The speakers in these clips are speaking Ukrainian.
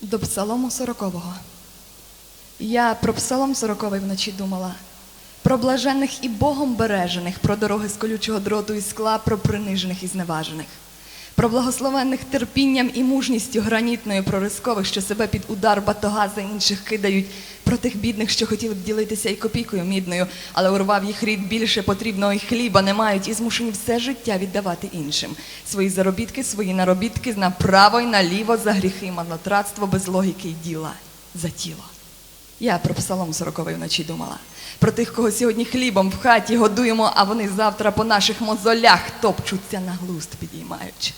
До псалому сорокового. Я про псалом сороковий вночі думала. Про блажених і Богом бережених, про дороги з колючого дроту і скла, про принижених і зневажених, про благословенних терпінням і мужністю гранітною, про рискових, що себе під удар батога за інших кидають, про тих бідних, що хотіли б ділитися і копійкою мідною, але урвав їх рід більше потрібного і хліба не мають і змушені все життя віддавати іншим. Свої заробітки, свої наробітки направо й наліво за гріхи, марнотратство без логіки й діла за тіло. Я про псалом сороковий вночі думала. Про тих, кого сьогодні хлібом в хаті годуємо, а вони завтра по наших мозолях топчуться на глуст підіймаючи.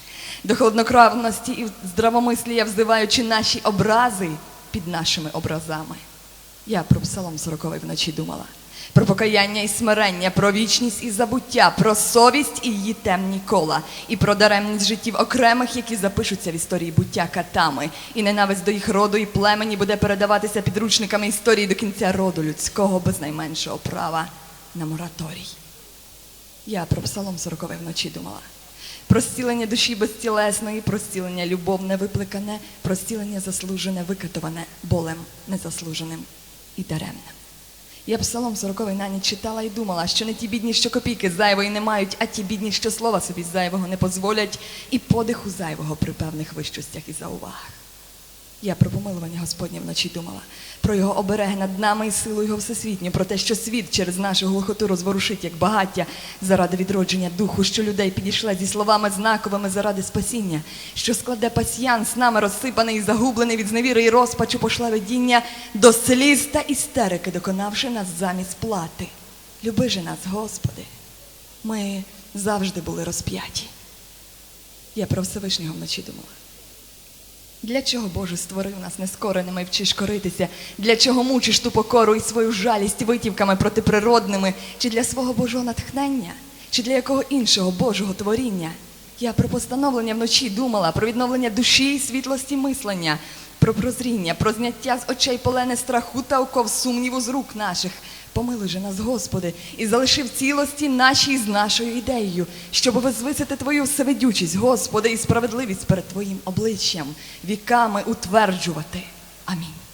До холоднокровності і здравомислія взиваючи наші образи під нашими образами. Я про псалом сороковий вночі думала. Про покаяння і смирення, про вічність і забуття, про совість і її темні кола, і про даремність життів окремих, які запишуться в історії буття катами, і ненависть до їх роду і племені буде передаватися підручниками історії до кінця роду людського без найменшого права на мораторій. Я про псалом сороковий вночі думала. Про зцілення душі безтілесної, про зцілення любовне викликане, про зцілення заслужене, викатоване болем незаслуженим і даремне. Я псалом сороковий на ніч читала і думала, що не ті бідні, що копійки зайвої не мають, а ті бідні, що слова собі зайвого не дозволять, і подиху зайвого при певних вищостях і заувагах. Я про помилування Господнє вночі думала, про його обереги над нами і силу його всесвітню, про те, що світ через нашу глухоту розворушить як багаття заради відродження духу, що людей підійшла зі словами знаковими заради спасіння, що складе пасьянс нами розсипаний і загублений від зневіри і розпачу пошле видіння до сліз та істерики, доконавши нас замість плати. Люби же нас, Господи. Ми завжди були розп'яті. Я про Всевишнього вночі думала. Для чого Боже створив нас нескореними і вчиш коритися? Для чого мучиш ту покору і свою жалість витівками протиприродними? Чи для свого Божого натхнення? Чи для якого іншого Божого творіння? Я про постановлення вночі думала, про відновлення душі і світлості мислення, про прозріння, про зняття з очей полени страху та оков сумніву з рук наших. Помилуй же нас, Господи, і залиши в цілості нашій з нашою ідеєю, щоб возвисити Твою всевидючість, Господи, і справедливість перед Твоїм обличчям, віками утверджувати. Амінь.